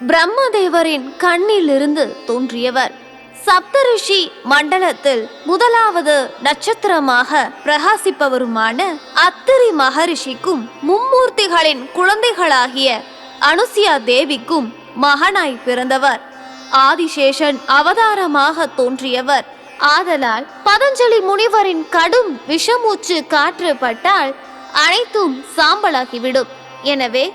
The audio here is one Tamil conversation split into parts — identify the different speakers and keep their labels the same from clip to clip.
Speaker 1: பிரம்மதேவரின் கண்ணிலிருந்து தோன்றியவர். சப்தரிஷி மண்டலத்தில் முதலாவது நட்சத்திரமாக பிரகாசிப்பவருமான அத்திரி மகரிஷிக்கும் மும்மூர்த்திகளின் குழந்தைகளாகிய அனுசியா தேவிக்கும் மகனாய் பிறந்தவர். ஆதிசேஷன் அவதாரமாக தோன்றியவர். ஆதலால் பதஞ்சலி முனிவரின் கடும் விஷமூச்சு காற்று பட்டால் அனைத்தும் சாம்பலாகிவிடும். எனவே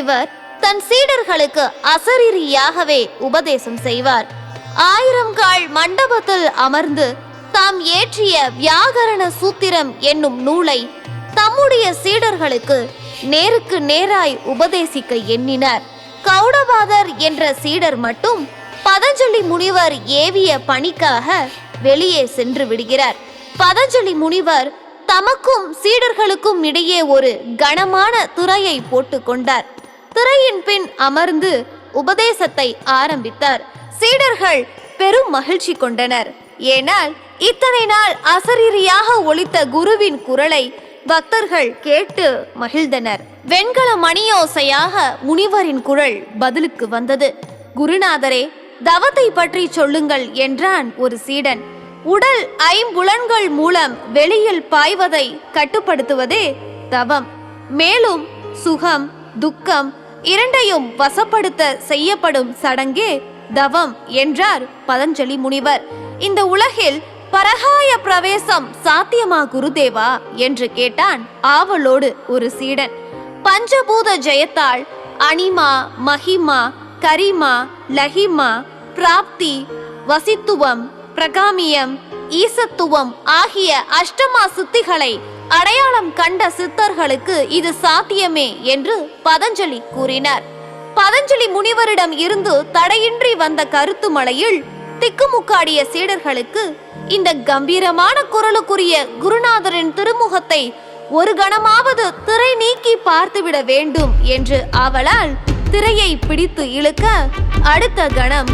Speaker 1: இவர் தன் சீடர்களுக்கு அசரீரியாகவே உபதேசம் செய்வார். ஆயிரம் கால் மண்டபத்தில் அமர்ந்து தாம் ஏற்றிய வியாகரண சூத்திரம் என்னும் நூலை தம்முடைய சீடர்களுக்கு நேருக்கு நேராய் உபதேசிக்க எண்ணினார். கௌடபாதர் என்ற சீடர் மட்டும் பதஞ்சலி முனிவர் ஏவிய பணிக்காக வெளியே சென்று விடுகிறார். பதஞ்சலி முனிவர் தமக்கும் சீடர்களுக்கும் இடையே ஒரு கனமான துறையை போட்டுக்கொண்டார் திரையின் பின் அமர்ந்து உபதேசத்தை ஆரம்பித்தார். சீடர்கள் பெரும் மகிழ்ச்சி கொண்டனர். ஏனால் இத்தனை நாள் அசரீரியாக ஒழித்த குருவின் குரலை பக்தர்கள் கேட்டு மகிழ்ந்தனர். வெண்கல மணியோசையாக முனிவரின் குரல் பதிலுக்கு வந்தது. குருநாதரே தவத்தை பற்றி சொல்லுங்கள் என்றான் ஒரு சீடன். உடல் ஐம்புலன்கள் மூலம் வெளியில் பாய்வதை கட்டுப்படுத்துவதே தவம். மேலும் சுகம் துக்கம் இரண்டையும் வசப்படுத்த செய்யப்படும் சடங்கே தவம் என்றார் பதஞ்சலி முனிவர். இந்த உலகில் பரகாய பிரவேசம் சாத்தியமா குருதேவா? என்று கேட்டான் ஆவலோடு ஒரு சீடன். பஞ்சபூத ஜெயத்தாள் அனிமா மகிமா கரிமா லஹிமா பிராப்தி வசித்துவம் பிரகாமியம் ஈசத்துவம் ஆகிய அஷ்டமா சித்திகளை அடையாளம் கண்ட சித்தர்களுக்கு இது சாத்தியமே என்று பதஞ்சலி கூறினார். பதஞ்சலி முனிவரிடம் இருந்து தடையின்றி வந்த கருத்து மலையில் திக்குமுக்காடிய சீடர்களுக்கு இந்த கம்பீரமான குரலுக்குரிய குருநாதரின் திருமுகத்தை ஒரு கணமாவது திரை நீக்கி பார்த்துவிட வேண்டும் என்று அவளால் திரையை பிடித்து இழுக்க அடுத்த கணம்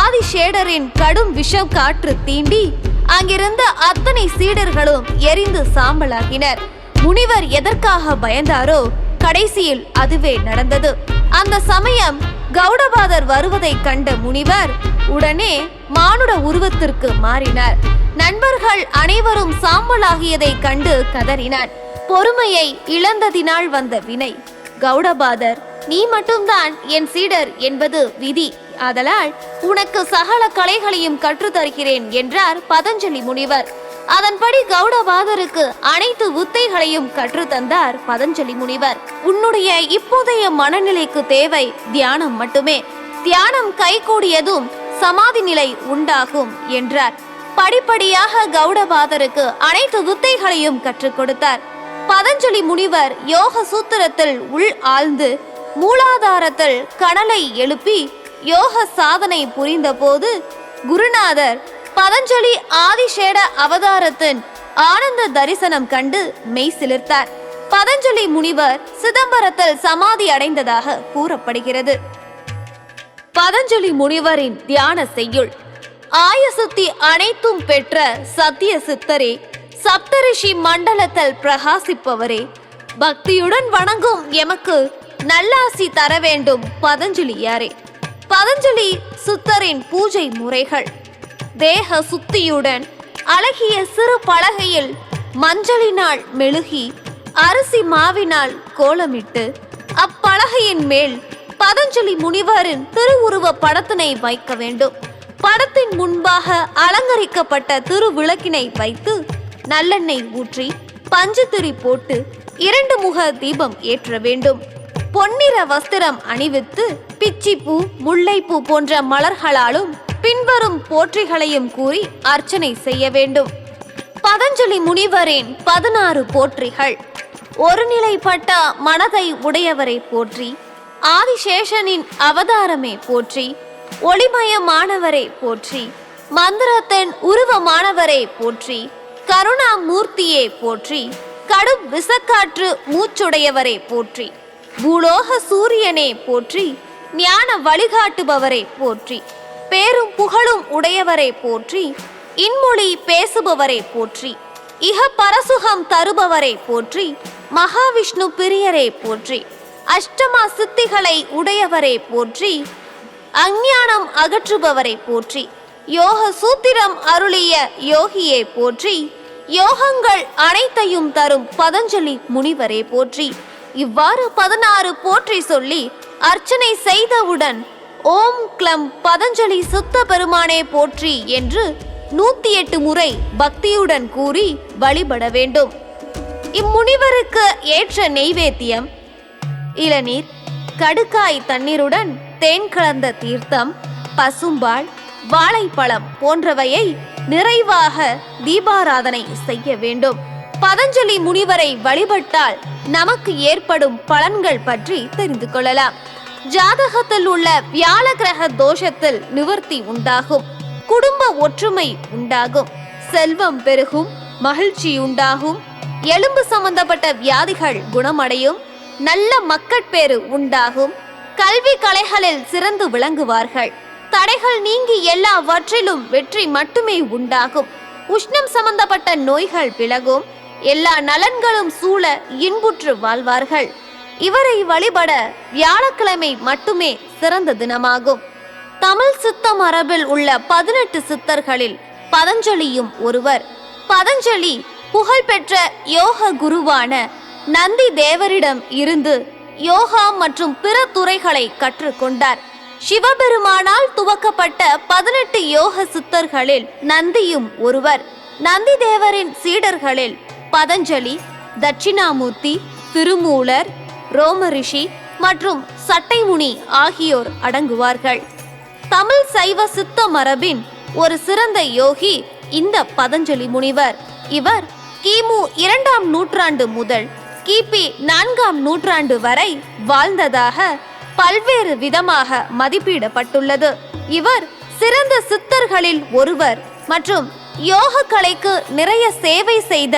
Speaker 1: ஆதிசேடரின் கடும் விஷம் காற்று தீண்டி அங்கிருந்த அத்தனை சீடர்களும் எரிந்து சாம்பலாகினர். முனிவர் எதற்காக பயந்தாரோ கடைசியில் அதுவே நடந்தது. அந்த சமயம் கௌடபாதர் வருவதை கண்ட முனிவர் உடனே மானுட உருவத்திற்கு மாறினார். நண்பர்கள் அனைவரும் சாம்பலாகியதை கண்டு கதறினார். பொறுமையை இழந்ததினால் வந்த வினை. கௌடபாதர் நீ மட்டும்தான் என் சீடர் என்பது விதி. ஆதலால் உனக்கு சகல கலைகளையும் கற்றுத்தருகிறேன் என்றார் பதஞ்சலி முனிவர். அதன்படி கௌடபாதருக்கு அனைத்து உத்தைகளையும் கற்றுத்தந்தார் பதஞ்சலி முனிவர். உன்னுடைய இப்போதைய மனநிலைக்கு தேவை தியானம் மட்டுமே. தியானம் கைகூடியதும் சமாதி நிலை உண்டாகும் என்றார். படிப்படியாக கௌடபாதருக்கு அனைத்து வித்தைகளையும் கற்றுக் கொடுத்தார். பதஞ்சலி முனிவர் யோக சூத்திரத்தில் உள் ஆழ்ந்து மூலாதாரத்தில் கடலை எழுப்பி யோக சாதனை புரிந்தபோது குருநாதர் பதஞ்சலி ஆதிஷேட அவதாரத்தின் ஆனந்த தரிசனம் கண்டு மெய் சிலிர்த்தார். பதஞ்சலி முனிவர் சிதம்பரத்தில் சமாதி அடைந்ததாக கூறப்படுகிறது. பதஞ்சலி முனிவரின் தியான செய்யுள் ஆயசுத்தி அனைத்தும் பெற்ற சத்திய சித்தரே சப்தரிஷி மண்டலத்தில் பிரகாசிப்பவரே பக்தியுடன் வணங்கும் எமக்கு நல்லாசி தர வேண்டும் பதஞ்சலியாரே. பதஞ்சலி சுத்தரின் பூஜை முறைகள். தேக சுத்தியுடன் அழகிய சிறு பலகையில் மஞ்சளினால் மெழுகி அரிசி மாவினால் கோலமிட்டு அப்பலகையின் மேல் பதஞ்சலி முனிவரின் திருவுருவ படத்தினை வைக்க வேண்டும். படத்தின் முன்பாக அலங்கரிக்கப்பட்ட திருவிளக்கினை வைத்து நல்லெண்ணெய் ஊற்றி பஞ்சுத்திரி போட்டு இரண்டு முக தீபம் ஏற்ற வேண்டும். பொன்னிற வஸ்திரம் அணிவித்து பிச்சிப்பூ முல்லைப்பூ போன்ற மலர்களாலும் பின்வரும் போற்றிகளையும் கூறி அர்ச்சனை செய்ய வேண்டும். பதஞ்சலி முனிவரின் பதினாறு போற்றிகள். ஒருநிலைப்பட்ட மனதை உடையவரை போற்றி ஆதிசேஷனின் அவதாரமே போற்றி ஒளிமயமானவரை போற்றி மந்திரத்தின் உருவமானவரை போற்றி கருணாமூர்த்தியே போற்றி கடும் விசக்காற்று மூச்சுடையவரை போற்றி. பூலோக சூரியனே போற்றி ஞான வழிகாட்டுபவரே போற்றி பேரும் புகழும் உடையவரை போற்றி இன்மொழி பேசுபவரே போற்றி இக பரசுகம் தருபவரை போற்றி மகாவிஷ்ணு பிரியரை போற்றி அஷ்டமா சித்திகளை உடையவரை போற்றி அஞ்ஞானம் அகற்றுபவரை போற்றி யோக சூத்திரம் அருளிய யோகியை போற்றி யோகங்கள் அனைத்தையும் தரும் பதஞ்சலி முனிவரே போற்றி. இவ்வாறு பதினாறு போற்றி சொல்லி அர்ச்சனை செய்தவுடன் ஓம் க்ளம் பதஞ்சலி சுத்த பெருமானே போற்றி என்று நூத்தி எட்டு முறை பக்தியுடன் கூறி வழிபட வேண்டும். இம்முனிவருக்கு ஏற்ற நெய்வேத்தியம் இளநீர் கடுக்காய் தண்ணீருடன் தேன் கலந்த தீர்த்தம் பசும்பால் வாழைப்பழம் போன்றவையை நிறைவாக தீபாராதனை செய்ய வேண்டும். பதஞ்சலி முனிவரை வழிபட்டால் நமக்கு ஏற்படும் பலன்கள் பற்றி தெரிந்து கொள்ளலாம். ஜாதகத்தில் உள்ள வியாழ கிரக தோஷத்தில் நிவர்த்தி உண்டாகும். குடும்ப ஒற்றுமை உண்டாகும். செல்வம் பெருகும் மகிழ்ச்சி உண்டாகும். எலும்பு சம்பந்தப்பட்ட வியாதிகள் குணமடையும். நல்ல மக்கட்பேறு உண்டாகும். கல்வி கலைகளில் சிறந்து விளங்குவார்கள். தடைகள் நீங்கி எல்லாவற்றிலும் வெற்றி மட்டுமே உண்டாகும். உஷ்ணம் சம்பந்தப்பட்ட நோய்கள் விலகும். எல்லா நலன்களும் சூழ இன்புற்று வாழ்வார்கள். இவரை வழிபட வியாழக்கிழமை மட்டுமே சிறந்த தினமாகும். தமிழ் சித்த மரபில் உள்ள பதினெட்டு சித்தர்களில் பதஞ்சலியும் ஒருவர். பதஞ்சலி புகழ்பெற்ற யோக குருவான நந்தி தேவரிடம் இருந்து யோகா மற்றும் பிற துறைகளை கற்றுக்கொண்டார். சிவபெருமானால் துவக்கப்பட்ட பதினெட்டு யோக சித்தர்களில் நந்தியும் ஒருவர். நந்தி தேவரின் சீடர்களில் பதஞ்சலி தட்சிணாமூர்த்தி திருமூலர் ரோமரிஷி மற்றும் சட்டைமுனி ஆகியோர் அடங்குவார்கள். தமிழ் சைவ சித்த மரபின் ஒரு சிறந்த யோகி இந்த பதஞ்சலி முனிவர். இவர் கிமு இரண்டாம் நூற்றாண்டு முதல் கிபி நான்காம் நூற்றாண்டு வரை வாழ்ந்ததாக பல்வேறு விதமாக மதிப்பிடப்பட்டுள்ளது. இவர் சிறந்த சித்தர்களில் ஒருவர் மற்றும் யோக கலைக்கு நிறைய சேவை செய்த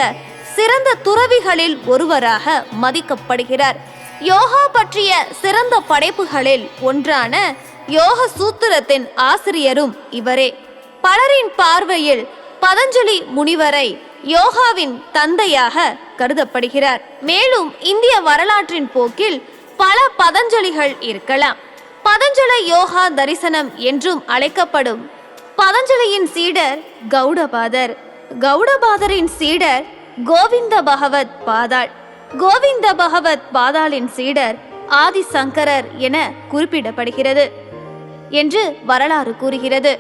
Speaker 1: சிறந்த துறவிகளில் ஒருவராக மதிக்கப்படுகிறார். யோகா பற்றிய சிறந்த படைப்புகளில் ஒன்றான யோக சூத்திரத்தின் ஆசிரியரும் இவரே. பலரின் பார்வையில் பதஞ்சலி முனிவரை யோகாவின் தந்தையாக கருதப்படுகிறார். மேலும் இந்திய வரலாற்றின் போக்கில் பல பதஞ்சலிகள் இருக்கலாம். பதஞ்சல யோகா தரிசனம் என்றும் அழைக்கப்படும். பதஞ்சலியின் சீடர் கௌடபாதர். கௌடபாதரின் சீடர் கோவிந்த பகவத் பாதாள். கோவிந்த பகவத் பாதாளின் சீடர் ஆதிசங்கரர் என குறிப்பிடப்படுகிறது என்று வரலாறு கூறுகிறது.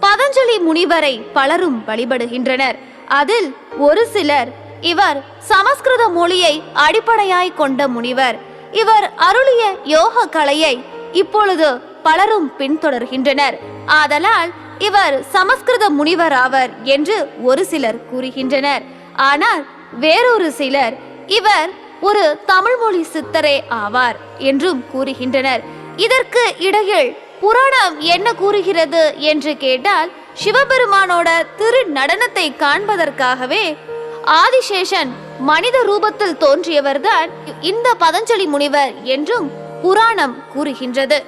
Speaker 1: பதஞ்சலி முனிவரை பலரும் வழிபடுகின்றனர். அதில் ஒரு சிலர் இவர் சமஸ்கிருத மொழியை அடிப்படையாய் கொண்ட முனிவர். இவர் அருளிய யோக கலையை இப்பொழுது பலரும் பின்தொடர்கின்றனர். ஆதலால் இவர் சமஸ்கிருத முனிவர் ஆவர் என்று ஒரு சிலர் கூறுகின்றனர். ஆனால் வேறொரு சிலர் இவர் ஒரு தமிழ்மொழி சித்தரே ஆவார் என்றும் கூறுகின்றனர். இதற்கு இடையில் புராணம் என்ன கூறுகிறது என்று கேட்டால் சிவபெருமானோட திரு நடனத்தை காண்பதற்காகவே ஆதிசேஷன் மனித ரூபத்தில் தோன்றியவர்தான் இந்த பதஞ்சலி முனிவர் என்றும் புராணம் கூறுகின்றது.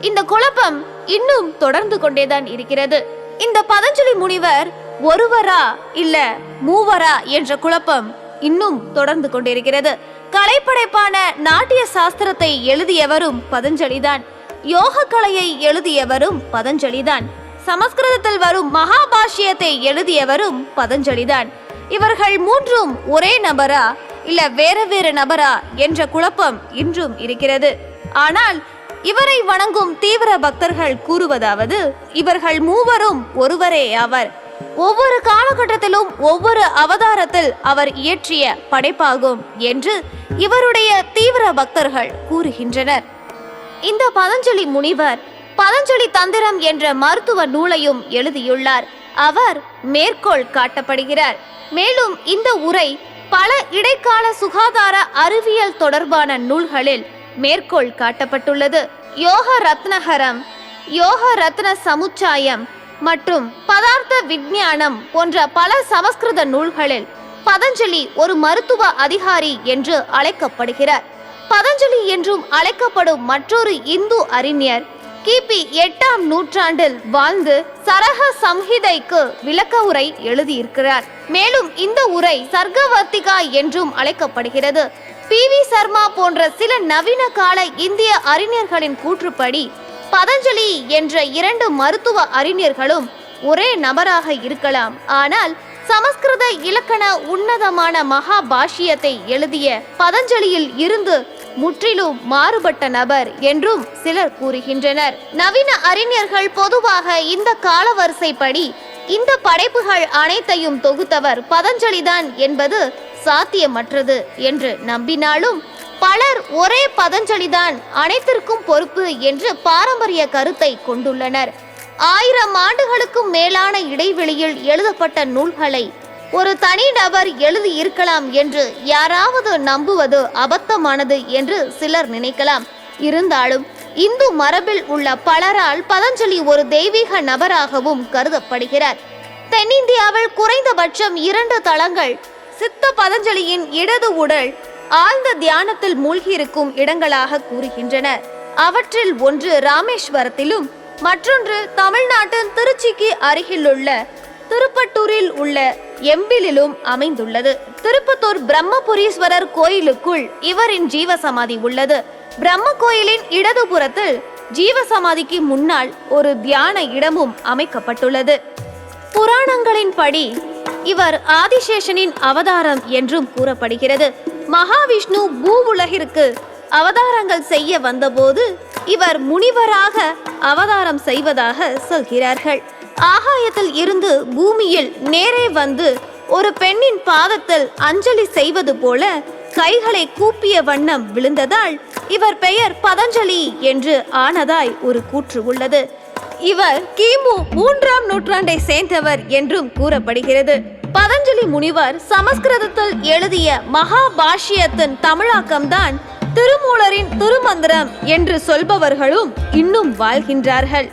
Speaker 1: இந்த குழப்பம் இன்னும் தொடர்ந்து கொண்டேதான் இருக்கிறது. இந்த பதஞ்சலி முனிவர் ஒருவரா இல்ல மூவரா என்ற குழப்பம் இன்னும் தொடர்ந்து கொண்டிருக்கிறது. கலைப்படைப்பான நாட்டிய சாஸ்திரத்தை எழுதியவரும் பதஞ்சலிதான். யோக கலையை எழுதியவரும் பதஞ்சலிதான். சமஸ்கிருதத்தில் வரும் மகாபாஷ்யத்தை எழுதியவரும் பதஞ்சலிதான். இவர்கள் மூன்றும் ஒரே நபரா இல்ல வேற வேற நபரா என்ற குழப்பம் இன்றும் இருக்கிறது. ஆனால் இவரை வணங்கும் தீவிர பக்தர்கள் கூறுவதாவது இவர்கள் மூவரும் ஒருவரே ஆவர். ஒவ்வொரு காலகட்டத்திலும் ஒவ்வொரு அவதாரத்தில் அவர் இயற்றிய படைப்பாகும் என்று இவருடைய தீவிர பக்தர்கள் கூறுகின்றனர். இந்த பதஞ்சலி முனிவர் பதஞ்சலி தந்திரம் என்ற மருத்துவ நூலையும் எழுதியுள்ளார். அவர் மேற்கோள் காட்டப்படுகிறார். மேலும் இந்த உரை பல இடைக்கால சுகாதார அறிவியல் தொடர்பான நூல்களில் மேற்கோள் காட்டப்பட்டுள்ளது. யோக ரத்னஹரம் யோக ரத்ன சமுச்சாயம் மற்றும் பதார்த்த விஞ்ஞானம் போன்ற பல சமஸ்கிருத நூல்களில் பதஞ்சலி ஒரு மருத்துவ அதிகாரி என்று அழைக்கப்படுகிறார். பதஞ்சலி என்றும் அழைக்கப்படும் மற்றொரு இந்து அறிஞர் கிபி எட்டாம் நூற்றாண்டில் வாழ்ந்து சரக சம்ஹிதைக்கு விளக்க உரை எழுதியிருக்கிறார். மேலும் இந்த உரை சர்க்கவர்த்திகா என்றும் அழைக்கப்படுகிறது. பி வி சர்மா போன்ற சில நவீன கால இந்திய அறிஞர்களின் கூற்றுப்படி பதஞ்சலி என்ற இரண்டு மருத்துவ அறிஞர்களும் ஒரே நபராக இருக்கலாம். ஆனால் சமஸ்கிருத இலக்கண உன்னதமான மகா பாஷ்யத்தை எழுதிய பதஞ்சலியில் இருந்து முற்றிலும் மாறுபட்ட நபர் என்றும் சிலர் கூறுகின்றனர். நவீன அறிஞர்கள் பொதுவாக இந்த காலவரிசைப்படி இந்த படைப்புகள் அனைத்தையும் தொகுத்தவர் பதஞ்சலிதான் என்பது சாத்தியமற்றது என்று நம்பினாலும் பலர் ஒரே பதஞ்சலிதான் அனைத்திற்கும் பொறுப்பு என்று பாரம்பரிய கருத்தை கொண்டுள்ளனர். ஆயிரம் ஆண்டுகளுக்கும் மேலான இடைவெளியில் எழுதப்பட்ட நூல்களை ஒரு தனிநபர் எழுதி இருக்கலாம் என்று யாராவது நம்புவது அபத்தமானது என்று சிலர் நினைக்கலாம். இருந்தாலும் இந்து மரபில் உள்ள பலரால் பதஞ்சலி ஒரு தெய்வீக நபராகவும் கருதப்படுகிறார். தென்னிந்தியாவில் குறைந்தபட்சம் இரண்டு தளங்கள் சித்த பதஞ்சலியின் இடது உடல் ஆழ்ந்த தியானத்தில் மூழ்கியிருக்கும் இடங்களாக கூறுகின்றனர். அவற்றில் ஒன்று ராமேஸ்வரத்திலும் மற்றொன்று தமிழ்நாட்டின் திருச்சிக்கு அருகிலுள்ள திருப்பட்டூரில் உள்ள எம்பிலிலும் அமைந்துள்ளது. திருப்பத்தூர் பிரம்மபுரீஸ்வரர் கோயிலுக்குள் இவரின் ஜீவசமாதி உள்ளது. பிரம்ம கோயிலின் இடதுபுறத்தில் ஜீவசமாதிக்கு முன்னால் ஒரு தியான இடமும் அமைக்கப்பட்டுள்ளது. புராணங்களின்படி இவர் ஆதிசேஷனின் அவதாரம் என்றும் கூறப்படுகிறது. மகாவிஷ்ணு பூ உலகிற்கு அவதாரங்கள் செய்ய வந்தபோது இவர் முனிவராக அவதாரம் செய்வதாக சொல்கிறார்கள். ஆகாயத்தில் இருந்து பூமியில் நேரே வந்து ஒரு பெண்ணின் பாதத்தில் அஞ்சலி செய்வது போல கைகளை கூப்பிய வண்ணம் விழுந்ததால் இவர் பெயர் பதஞ்சலி என்று ஆனதாய் ஒரு கூற்று உள்ளது. இவர் கிமு மூன்றாம் நூற்றாண்டை சேர்ந்தவர் என்றும் கூறப்படுகிறது. பதஞ்சலி முனிவர் சமஸ்கிருதத்தில் எழுதிய மகாபாஷ்யத்தின் தமிழாக்கம்தான் திருமூலரின் திருமந்திரம் என்று சொல்பவர்களும் இன்னும் வாழ்கின்றார்கள்.